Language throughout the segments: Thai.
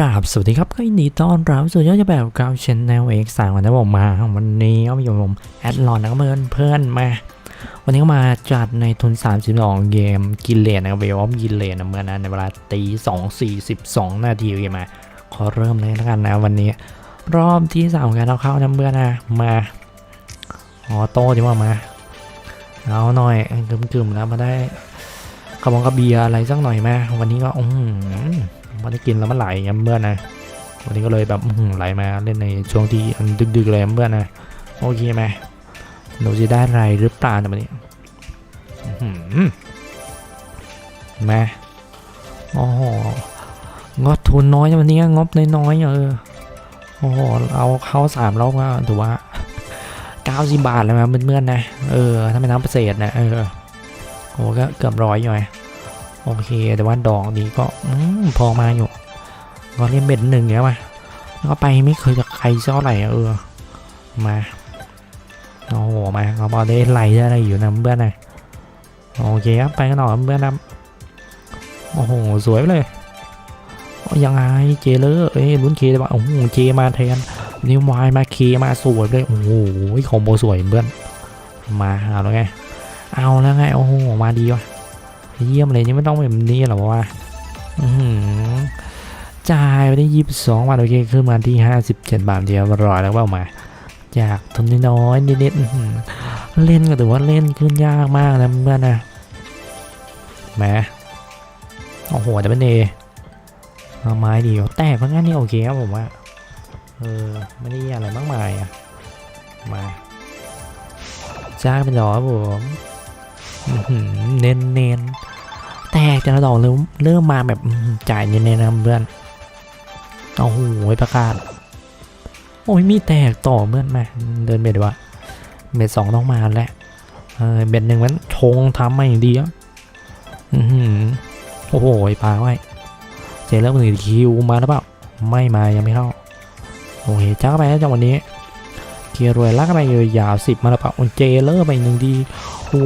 ครับสวัสดีครับก็ยินดีต้อนรับสู่ยอดแบบกาวชแนลเอ็กสามวันนี้ผมมาวันนี้ก็มาอยู่ผมแอดลอนนะครับเพื่อนเพื่อนมา วันนี้ก็มาจัดในทุน 32 เกมกินเลนนะครับเวลออฟกินเลนนะเมื่อนั้นในเวลาตี2 42นาทีเกมมาขอเริ่มเลยแล้วกันนะวันนี้ รอบที่สามของการเอาเข้านะเพื่อนนะมาออโต้ดีกว่ามาเอาหน่อยกึ่มๆแล้วมาได้กระบองกระเบียอะไรสักหน่อยมาวันนี้ก็อืม วันนี้กินแล้วมันไหลไงเพื่อนนะวันนี้ก็เลยแบบไหลมาเล่นในช่วงที่อันดึกๆเลยเพื่อนนะโอเคไหมหนูจะได้อะไรหรือเปล่าในวันนี้มาโอ้โหงบทุนน้อยวันนี้งบน้อยๆเออโอ้โหเอาเข้าสามรอบก็ถือว่าเก้าสิบบาทเลยมั้ยเพื่อนๆนะเออถ้าไม่นับเศษนะเออโอ้ก็เกือบร้อยอยู่ไง โอเค แต่ว่าดอกนี้ก็อพอมาอยู่ ก็เล่นเบ็ดหนึ่งแล้วมาแล้วก็ไปไม่เคยจะใครเท่าไหร่เออ มาโอ้โหมาเราพอได้ไหลได้อะไรอยู่นะเพื่อนนะโอเคครับไปกันหน่อยเพื่อนนะโอ้โหสวยเลยยังไงเจเลอร์เอ้ยลุ้นเคได้ปะโอ้โหเจมาแทนนิววายมาเคมาสวยเลยโอ้โหคอมโบสวยเพื่อนมาเอาแล้วไงเอาแล้วไงโอ้โหมาดีว่ะ เยี่ยมเลยนี่ไม่ต้องแบบนี้หรอวะจ่ายไปได้ยี่สิบสองบาทโอเคขึ้นมาที่ห้าสิบเจ็ดบาทเดียวรอยแล้วเปล่ามาจากทุนน้อยนิดๆเล่นก็ถือว่าเล่นขึ้นยากมากนะเพื่อนนะแหมโอ้โหแต่เป็นเอเอาไม้เดียวแตกเพราะงั้นนี่โอเคครับผมว่าเออไม่ได้อะไรมากมายอะมาจ้างเป็นดอครับผมเน้นเน้นๆ แตกแต่ละดอกเริ่มเริ่มมาแบบจ่ายเงิน้นๆนะเพื่อนโอ้โหประกาศ โอ้ยมีแตกต่อเพื่อนมาเดินเบ็ดวะเบ็ดสองต้องมาแล้วเบ็ดหนึ่งมันชงทำมาอย่างดีอะโอ้โหปลาไว้เจเริ่มหนึ่งคิวมาแล้วเปล่าไม่มายังไม่เข้าโอเคจ้าไปแล้วจังวันนี้เกียร์รวยลักอะไรยาวสิบมาแล้วเปล่าโอ้เจเลอร์ไปหนึ่งดี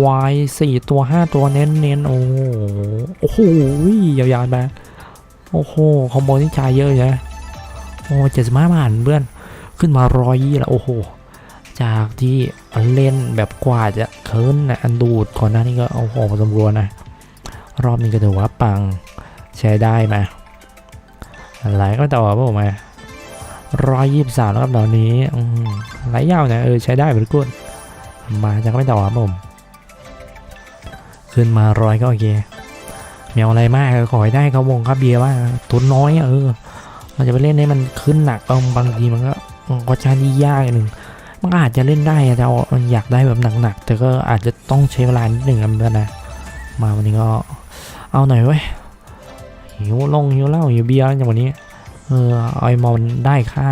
วายสี่ตัวห้าตัวเน้นเน้นโอ้โหโอ้โหยาวๆไปโอ้โหคอมโบนี่จ่ายเยอะนะโอ้เจ็ดสิบห้าบาทเพื่อนขึ้นมาร้อยยี่ล้วโอ้โหจากที่เล่นแบบกว่าจะเคินนะอันดูดก่อนหน้านี้ก็โอ้โหพอสมควรนะ รอบนี้ก็ถือว่าปังใช้ได้มาอะไรก็ต่อผมมาร้อยยี่สิบสามแล้วครับตอนนี้อืมหลายยาวนะเออใช้ได้เหมือนกันมาจะก็ไม่ต่อผม ขึ้นมาร้อยก็โอเคไม่เอาอะไรมากขอให้ได้เขาวงครับเบียร์ว่าทุนน้อยเออเราจะไปเล่นให้มันขึ้นหนักเอาบางทีมันก็ก็ชาที่ยากหนึ่งมันอาจจะเล่นได้แต่เอาอยากได้แบบหนักๆแต่ก็อาจจะต้องใช้เวลานิดหนึ่งนะเพื่อนนะมาวันนี้ก็เอาหน่อยเว้ยหิวลงหิวเหล้าหิวเบียร์อย่างวันนี้เอออาไอมอนได้ค่า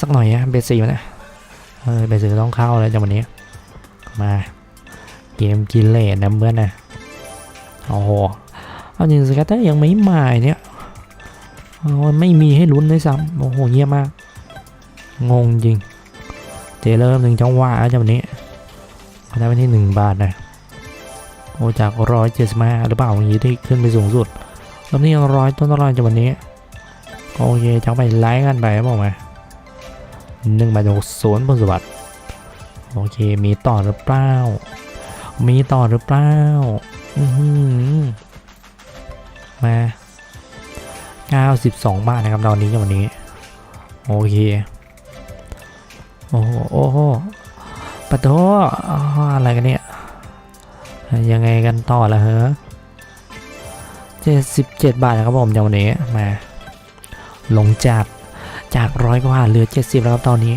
สักหน่อยอะเบสซี่นะเออเบสซี่ต้องเข้าแล้วจากวันนี้มา เกมกินเลนนะเพื่อนนะโอ้โหเอาจริงสกัตเตอร์ยังไม่มาเนี่ยไม่มีให้ลุ้นด้วยซ้ำโอ้โหเงียบมาก งงจริง เจเริ่มหนึ่งจังหวะแล้วจากวันนี้ได้ไปที่หนึ่งบาทนะโอ้จากร้อยเจ็ดสิบห้าหรือเปล่าอย่างนี้ที่ขึ้นไปสูงสุดรอบนี้ร้อยต้นร้อยจากวันนี้โอเคจะไปไลค์กันไปบอกมาหนึ่งบาทหกศูนย์บนสวัสดิ์โอเคมีต่อหรือเปล่า มีต่อหรือเปล่าอือหือมา92 บาทนะครับตอนนี้อย่างวันนี้ โอเค โอ้โหโอ้โหปะโถออะไรกันเนี่ย ยังไงกันต่อละเหรอ77 บาทนะครับผมจากวันนี้มา ลงจากจากร้อยกว่าเหลือ 70 แล้วครับตอนนี้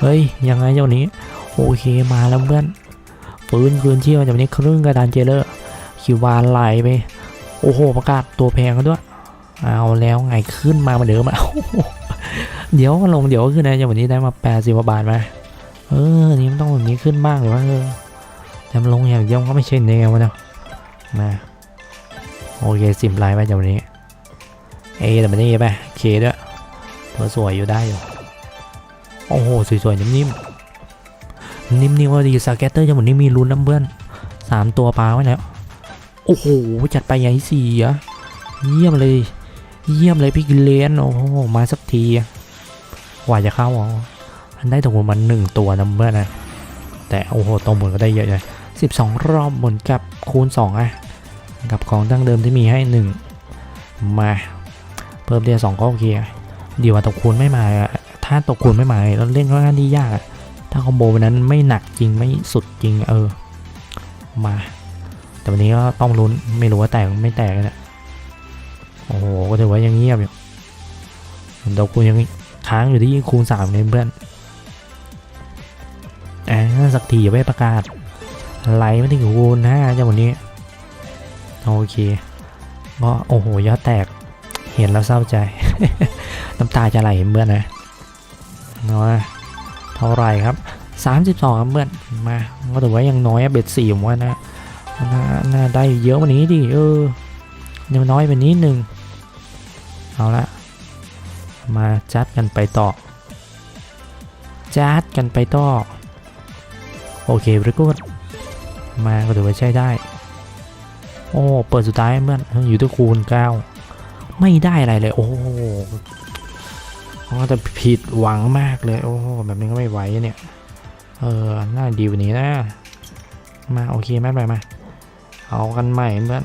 เฮ้ย ยังไงเจ้านี้ โอเคมาแล้วเพื่อน ฟื้นคืนชีพมาจากวันนี้ครึ่งกระดานเจเลอร์คิวบานไหลไป โอ้โห ประกาศตัวแพงกันด้วย เอาแล้วไงขึ้นมาเหมือนเดิมอะเดี๋ยวลงเดี๋ยวขึ้นนะจากวันนี้ได้มาแปดสิบบาทมาเออ นี่มันต้องแบบนี้ขึ้นบ้างหรือว่าเออจะลงอย่างเดียวก็ไม่ใช่แนวมันเนาะมาโอเคสิบไลน์ไปจากวันนี้เอแต่มันนี่ไปเคด้วยตัวสวยอยู่ได้อยู่ โอ้โห สวยๆนิ่มๆ นิ่มๆว่าดีสเก็ตเตอร์จะหมือนนี่มีลุ้นน้ำเพื่อนสามตัวปลาไว้แล้ว โอ้โห จัดไปใหญ่สี่อะเยี่ยมเลย เยี่ยมเลยพี่กิเลน โอ้โห มาสักทีกว่าจะเข้าอ๋อมันได้ตรงมันหนึ่งตัวนะเพื่อนนะ แต่โอ้โหตรงหมดก็ได้เยอะเลยสิบสองรอบหมุนกับคูณสองอะกับของดั้งเดิมที่มีให้หนึ่งมาเพิ่มเดียวสองก็โอเคอะดีกว่าตกคูณไม่มาถ้าตกคูณไม่มาแล้วเล่นก็งานที่ยากอะ ถ้าคอมโบวันนั้นไม่หนักจริงไม่สุดจริงเออ มา แต่วันนี้ก็ต้องลุ้นไม่รู้ว่าแตกไม่แตกนะโอ้โหก็ถือว่ายังเงียบอยู่ดอกคูณยังค้างอยู่ที่คูณสามเลยเพื่อนแอบสักทีอย่าไปประกาศไหลไม่ถึงคูณห้าจ้าวันนี้โอเคก็โอ้โหยอดแตกเห็นแล้วเศร้าใจ น้ำตาจะไหลเพื่อนนะเนาะ เท่าไรครับ 32ครับเพื่อนมาก็ถือว่ายังน้อยเบ็ดสี่ผมว่านะน่าน่าได้เยอะกว่านี้ดิเออยังน้อยไปนิดนึงเอาละมาจัดกันไปต่อจัดกันไปต่อโอเคบริกูดมาก็ถือว่าใช้ได้ โอ้ เปิดสุดท้ายเมื่อนอยู่ที่คูณ9ไม่ได้อะไรเลย โอ้ ก็จะผิดหวังมากเลย โอ้แบบนี้ก็ไม่ไหวเนี่ย เออน่าดีกว่านี้นะ มาโอเคไม่เป็นไรมา เอากันใหม่เพื่อน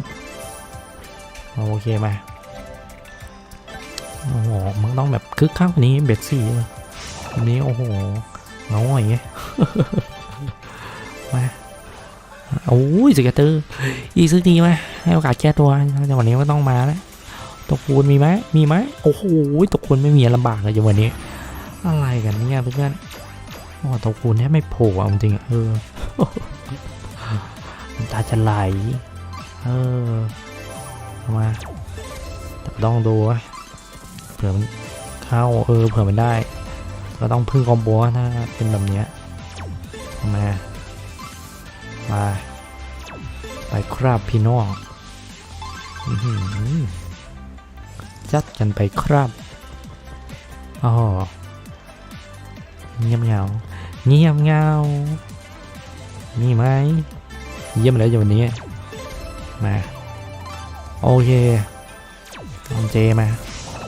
โอเคมาโอ้โหมันต้องแบบคึกคักกว่านี้เบ็ดสี่วันนี้โอ้โหเงาอย่างเงี้ยมาโอ้ยสเกตเตอร์อีกสักทีมาให้โอกาสแก้ตัวจังหวะนี้ก็ต้องมาแล้ว ตกคูณมีไหมมีไหมโอ้โหตกคูณไม่มีลำบากเลยจังวะนี้ อะไรกันเนี่ยเพื่อนโอ้ตกคูณแทบไม่โผล่อาจริงๆเออตาจะไหลเออมาแต่ต้องดูเผื่อมันเข้าเออเผื่อมันได้ ก็ต้องพึ่งคอมโบถ้าเป็นแบบเนี้ยมามาไปครับพี่น้องอื้อหือ จัดกันไปครับอ๋อเงียบเงา เงียบเงามีไหม เยี่ยมเลยอย่างวันนี้ มา โอเคลองเจมา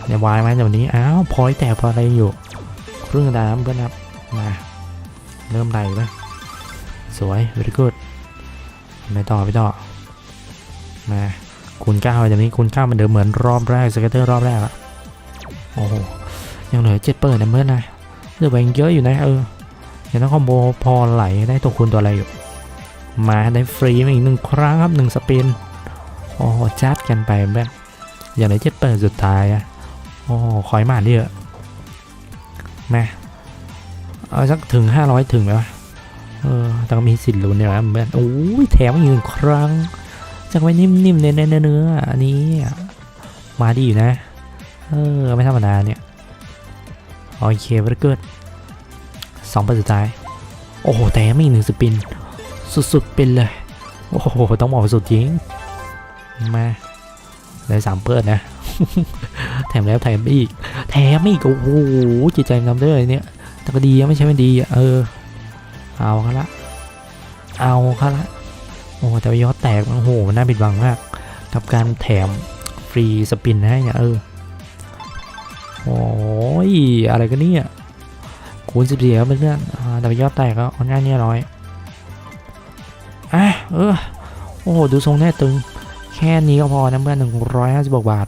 เดี๋ยววายไหมเดี๋ยววันนี้ อ้าวพอยแตกพออะไรอยู่ครึ่งดามเพื่อนครับมา เริ่มไหลไหมสวย very good ไปต่อไปต่อ มา คูณเก้าจากนี้คูณเก้ามันเดิมเหมือนรอบแรกสเกตเตอร์รอบแรกอะโอ้โหยังเหลือเจ็ดเปิดนะเพื่อนะเหลือไปยังเยอะอยู่นะเออยังต้องคอมโบพอไหลได้ตัวคูณตัวอะไรอยู่ มาได้ฟรีมาอีกหนึ่งครั้งครับหนึ่งสปินโอ้โหจัดกันไปแบบอย่างไรเจ็ดเปิดสุดท้ายอะโอ้โหคอยมาดิเยอะมาเอาสักถึง 500 ถึงไหมวะเออแต่ก็มีสิทธิ์ลุ้นเนี่ยนะแบบโอ้ยแถมอีกหนึ่งครั้ง จากไว้นิ่มๆเนื้อเนื้ออันนี้มาดีอยู่นะ เออ ไม่ธรรมดาเนี่ย โอเคเวรเกิดสองปิดสุดท้ายโอ้โห แต่ไม่อีหนึ่งสปิน สุดๆเป็นเลย โอ้โห ต้องบอกว่าสุดจริง มาได้สามเปิดนะ แถมแล้วแถมอีก แถมอีก โอ้โห จิตใจทำได้เลยเนี่ย แต่ก็ดีไม่ใช่ไม่ดี เออ เอาเขาละ เอาเขาละ โอ้แต่ว่ายอดแตกโอ้โหมันน่าผิดหวังมาก กับการแถมฟรีสปินให้เนี่ยเออโอ้ยอะไรกันเนี่ยคูณสิบสี่ครับเพื่อนๆแต่ว่ายอดแตกก็ค่อนข้างเนี่ยร้อยอะเออโอ้โหดูทรงแน่ตึง แค่นี้ก็พอนะเพื่อนหนึ่งร้อยห้าสิบกบาท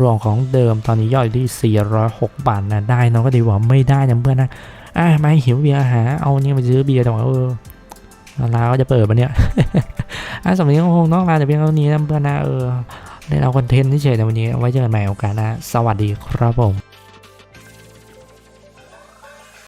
รวมของเดิมตอนนี้ยอดอยู่ที่สี่ร้อยหกบาทนะได้น้องก็ดีกว่าไม่ได้นะเพื่อนนะอะมาหิวเบียร์หาเอาเนี่ยมาซื้อเบียร์แต่ว่าเออ ร้านก็จะเปิดปะเนี่ยอะสำหรับวันนี้ก็คงต้องลาแต่เพียงเท่านี้นะเพื่อนนะเออได้เอาคอนเทนต์ที่เฉยแต่วันนี้ไว้เจอกันใหม่โอกาสหน้าสวัสดีครับผม